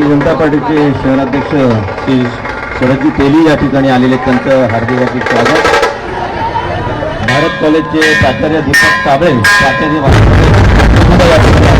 भारतीय जनता पार्टीचे शहराध्यक्ष श्री शरदजी तेली या ठिकाणी आलेले त्यांचं हार्दिक हार्दिक स्वागत. भारत कॉलेजचे प्राचार्य दीपक काबळे प्राचार्य या ठिकाणी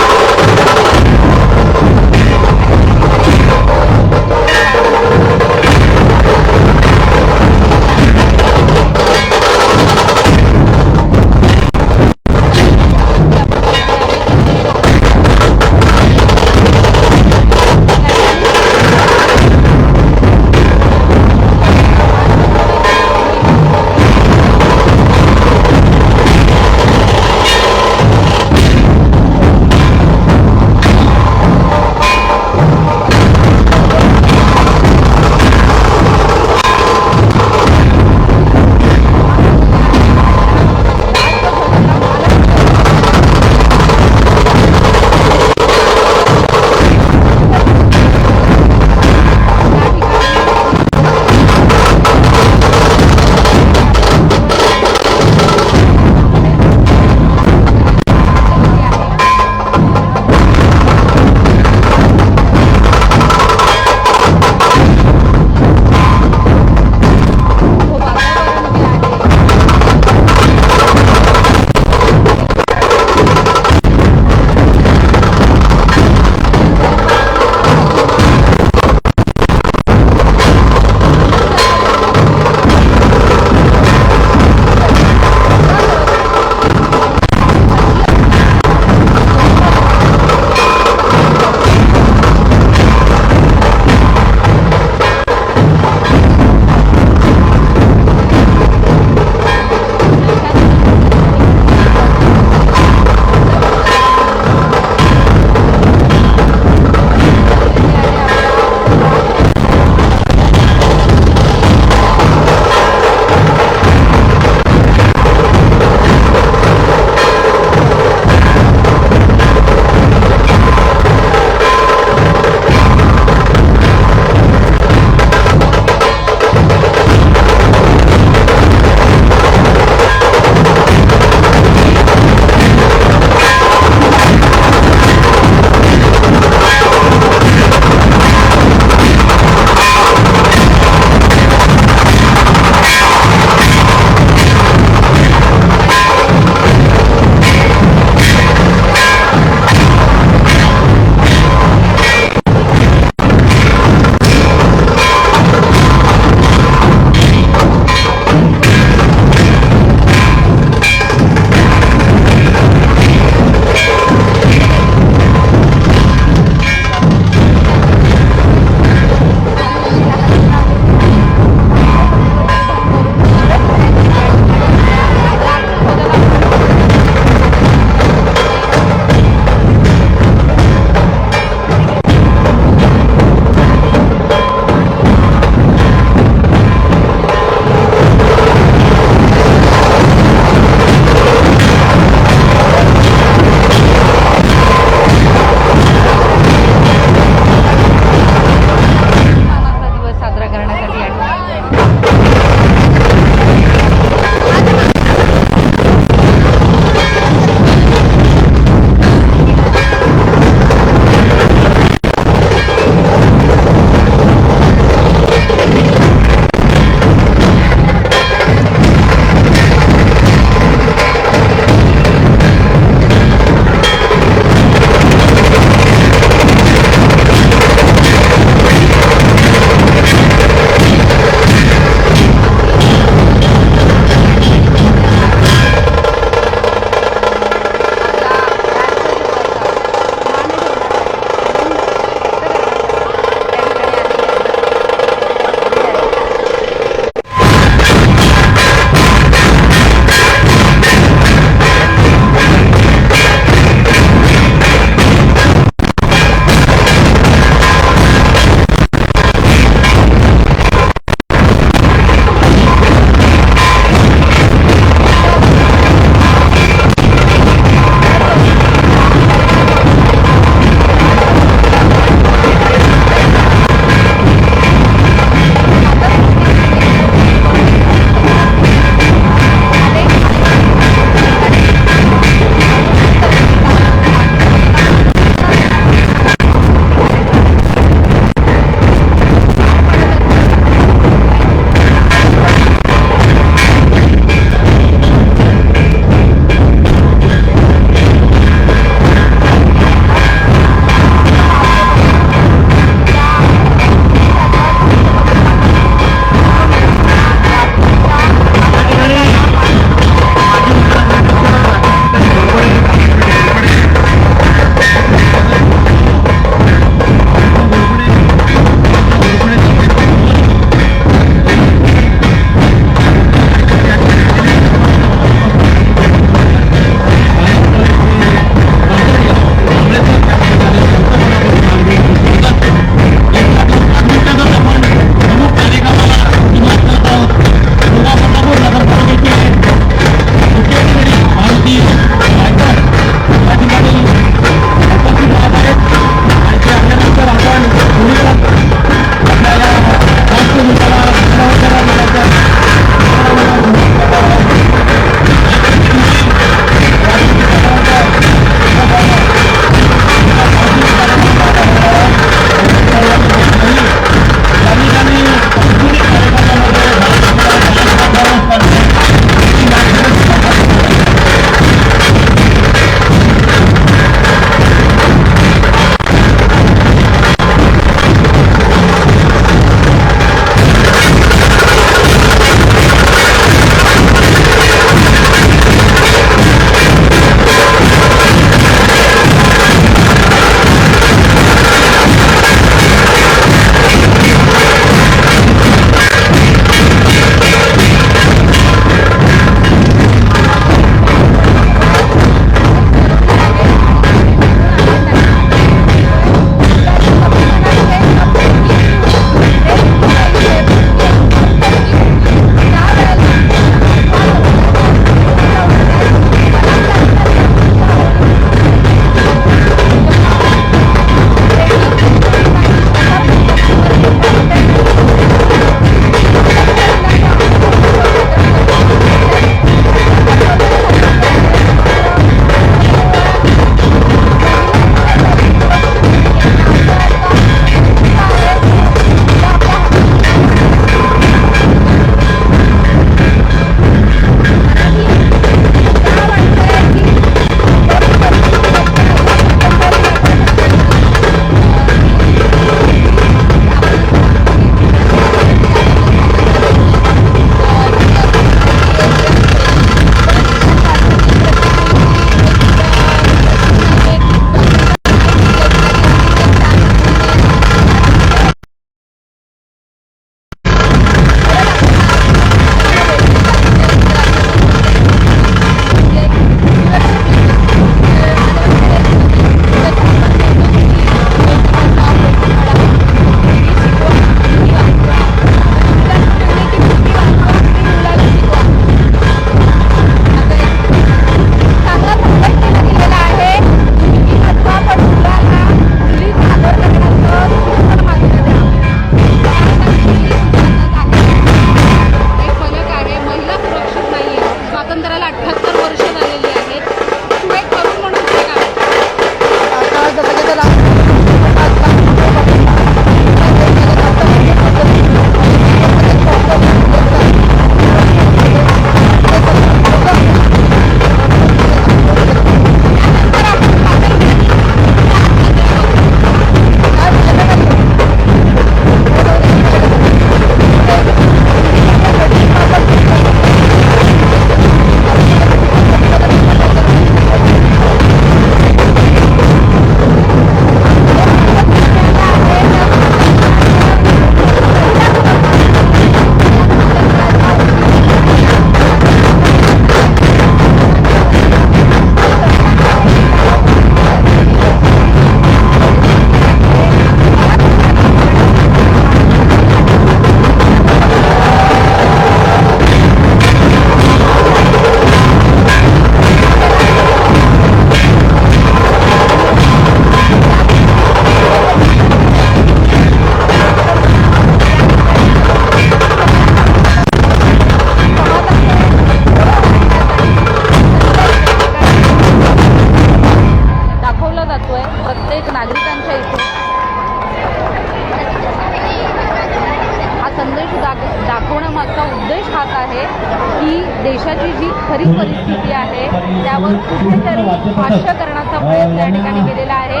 ही देशाची जी खरी परिस्थिती आहे त्यावर कुठेतरी भाष्य करण्याचा प्रयत्न या ठिकाणी केलेला आहे.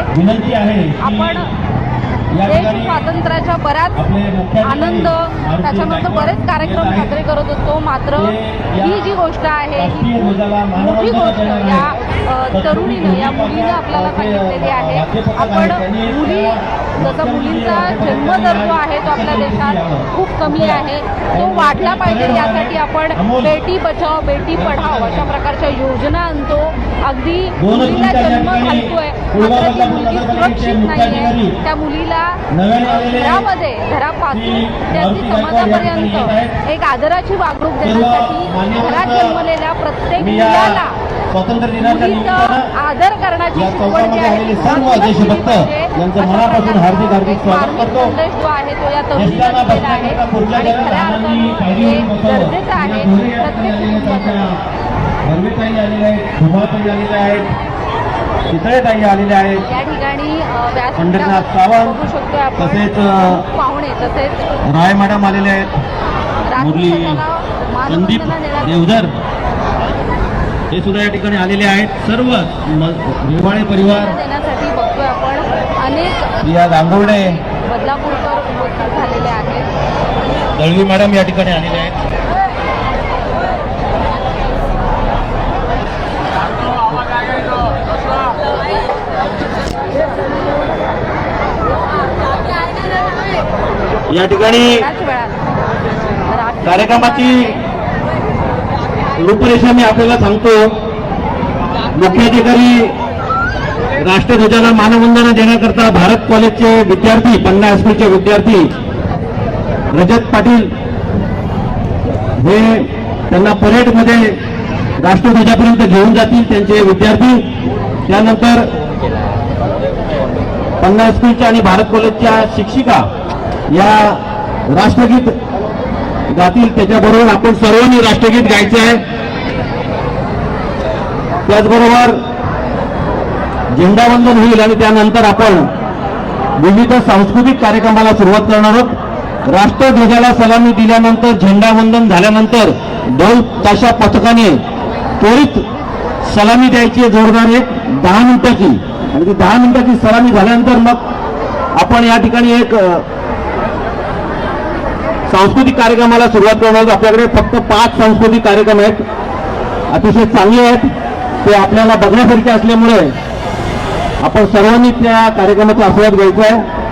आपण देश स्वातंत्र्याच्या बऱ्याच आनंद त्याच्यानंतर बरेच कार्यक्रम साजरे करत होतो. मात्र ही जी गोष्ट आहे ही मोठी गोष्ट या तरुणीनं या मुलीनं आपल्याला सांगितलेली आहे. आपण आहे, मुली जसा मुलींचा जन्मदर जो आहे तो आपल्या देशात खूप कमी आहे तो वाढला पाहिजे यासाठी आपण बेटी बचाव बेटी पढाव अशा प्रकारच्या योजना आणतो. अगदी मुलीला जन्म घालतोय. मात्र ती मुलगी सुरक्षित नाहीये. मुख्याधिकारी त्या मुलीला घरामध्ये घरापासून श्री ते अगदी मारुती गायकवाड या ठिकाणी येत आहेत. समाजापर्यंत एक आदराची वागणूक देण्यासाठी घरात जन्मलेल्या प्रत्येक मुलाला स्वातंत्र्य दिनाच्या निमित्तानं आदर करण्याची या चौकामध्ये आलेले सर्व देशभक्त. यांचं मनापासून हार्दिक हार्दिक स्वागत करतो. संदेश जो आहे तो या दिलेला आहे. आणि खऱ्या अर्थानं. गरजेचं आलेल्या आहेत धुमाताई आलेल्या आहेत चितळेताई आलेल्या आहेत. या ठिकाणी अ, पंढरीनाथ व्यासपीठावर सावंत, तसेच, पाहुणे तसेच राय मॅडम आलेले आहेत. मुरली संदीप देवधर हे सुद्धा या ठिकाणी आलेले आहेत. सर्व रेवाळे परिवार देण्यासाठी बघतोय आपण. अनेक बदलापूरकर झालेले आहेत. दळवी मॅडम या ठिकाणी आलेले आहेत. या ठिकाणी कार्यक्रमाची रूपरेषा मी आपल्याला सांगतो मुख्याधिकारी राष्ट्रध्वजाला मानवंदना देण्याकरता भारत कॉलेजचे विद्यार्थी पन्ना हायस्कूलचे विद्यार्थी रजत पाटील हे त्यांना परेडमध्ये राष्ट्रध्वजापर्यंत घेऊन जातील त्यांचे विद्यार्थी. त्यानंतर पन्ना हायस्कूलच्या आणि भारत कॉलेजच्या शिक्षिका या राष्ट्रगीत जातील त्याच्याबरोबर आपण सर्वांनी राष्ट्रगीत गायचं आहे. त्याचबरोबर झेंडावंदन होईल आणि त्यानंतर आपण विविध सांस्कृतिक कार्यक्रमाला सुरुवात करणार आहोत. राष्ट्रध्वजाला सलामी दिल्यानंतर झेंडावंदन झाल्यानंतर ढोल ताशा पथकाने त्वरित सलामी द्यायची जोरदार एक. दहा मिनिटाची आणि ती दहा मिनिटाची सलामी झाल्यानंतर मग आपण या ठिकाणी एक सांस्कृतिक कार्यक्रमाला सुरुवात करणार आपल्याकडे फक्त पाच सांस्कृतिक कार्यक्रम आहेत. अतिशय चांगले आहेत. ते आपल्याला बघण्यासारखे असल्यामुळे आपण सर्वांनी त्या कार्यक्रमाचा आस्वाद घ्यायचा आहे.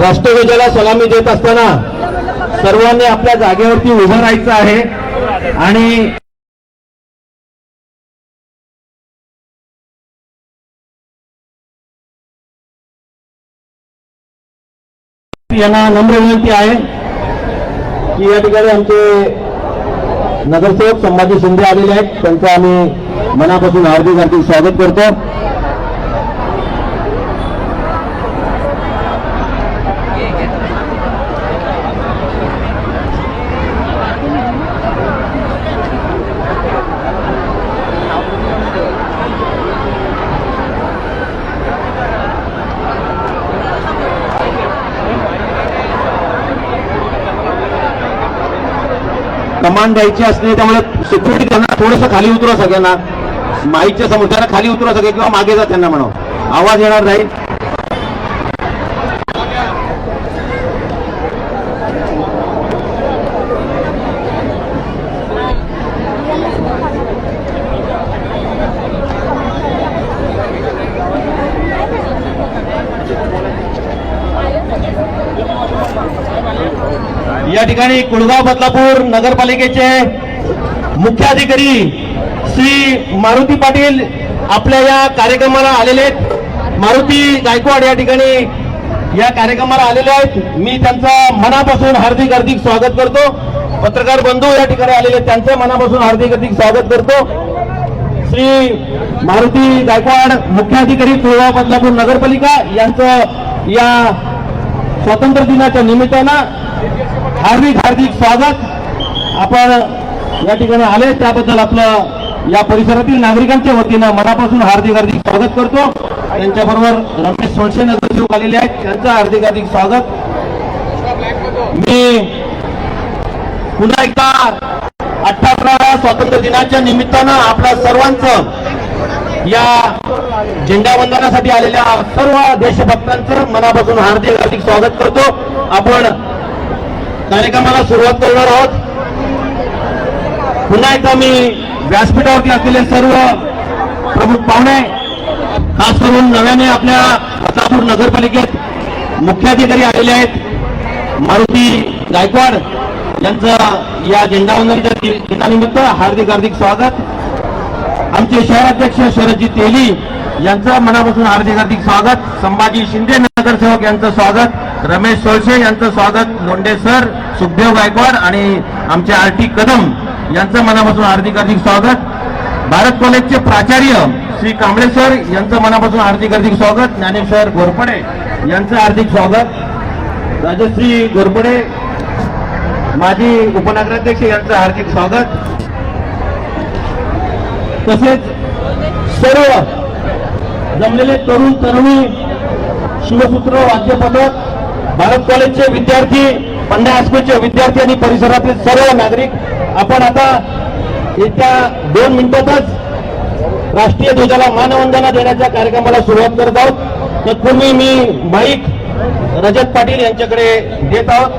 राष्ट्रध्वजाला सलामी देत असताना सर्वांनी आपल्या जागेवरती उभं राहायचं आहे. आणि यांना नम्र विनंती आहे की या ठिकाणी आमचे नगरसेवक संभाजी शिंदे आलेले आहेत. त्यांचं आम्ही मनापासून हार्दिक हार्दिक स्वागत करतो. सामान द्यायची असते त्यामुळे सिक्युरिटी त्यांना थोडंसं खाली उतरा सगळ्यांना. माईकच्या समोर त्यांना खाली उतरा सगळे किंवा मागे जा त्यांना म्हणा आवाज येणार नाही. या ठिकाणी कुळगाव बदलापूर नगरपालिकेचे मुख्याधिकारी श्री मारुती पाटील आपल्या या कार्यक्रमाला आलेले आहेत. मारुती गायकवाड या ठिकाणी या कार्यक्रमाला आलेले आहेत. मी त्यांचं मनापासून हार्दिक हार्दिक स्वागत करतो. पत्रकार बंधू या ठिकाणी आलेले आहेत. त्यांचं मनापासून हार्दिक हार्दिक स्वागत करतो. श्री मारुती गायकवाड मुख्याधिकारी कुळगाव बदलापूर नगरपालिका यांचं या स्वातंत्र्य दिनाच्या निमित्तानं हार्दिक हार्दिक स्वागत. आपण या ठिकाणी आले त्याबद्दल आपलं या परिसरातील नागरिकांच्या वतीनं मनापासून हार्दिक हार्दिक स्वागत करतो. त्यांच्याबरोबर रमेश सोळशे नगरसेवक आलेले आहेत. त्यांचं हार्दिक हार्दिक स्वागत. मी पुन्हा एकदा अठ्ठावन्नाव्या स्वातंत्र्य दिनाच्या निमित्तानं आपल्या सर्वांचं या झेंडावंदनासाठी आलेल्या सर्व देशभक्तांचं मनापासून हार्दिक हार्दिक स्वागत करतो. आपण कार्यक्रमाला सुरुवात करणार आहोत. पुन्हा एकदा मी व्यासपीठावरती असलेले सर्व प्रमुख पाहुणे खास करून नव्याने आपल्या बदलापूर नगरपालिकेत मुख्याधिकारी आलेले आहेत. मारुती गायकवाड यांचं या झेंडावंदनाच्या दिनानिमित्त हार्दिक हार्दिक स्वागत. आमचे शहराध्यक्ष शरदजी तेली यांचं मनापासून हार्दिक हार्दिक स्वागत. संभाजी शिंदे नगरसेवक यांचं स्वागत. रमेश सोळशे यांचं स्वागत लोंढे सर सुखदेव गायकवाड आणि आमचे आर टी कदम यांचं मनापासून हार्दिक हार्दिक स्वागत. भारत कॉलेजचे प्राचार्य श्री कांबळे सर यांचं मनापासून हार्दिक हार्दिक स्वागत. ज्ञानेश्वर घोरपडे यांचं हार्दिक स्वागत. राजश्री घोरपडे माजी उपनगराध्यक्ष यांचं हार्दिक स्वागत. तसेच सर्व जमलेले तरुण तरुणी शिवसूत्र वाद्यपथक भारत कॉलेजचे विद्यार्थी पंड्या हायस्कूलचे विद्यार्थी आणि परिसरातील सर्व नागरिक आपण आता येत्या दोन मिनिटातच राष्ट्रीय ध्वजाला मानवंदना देण्याच्या कार्यक्रमाला सुरुवात करत आहोत. तत्पूर्वी मी माईक रजत पाटील यांच्याकडे देत आहोत.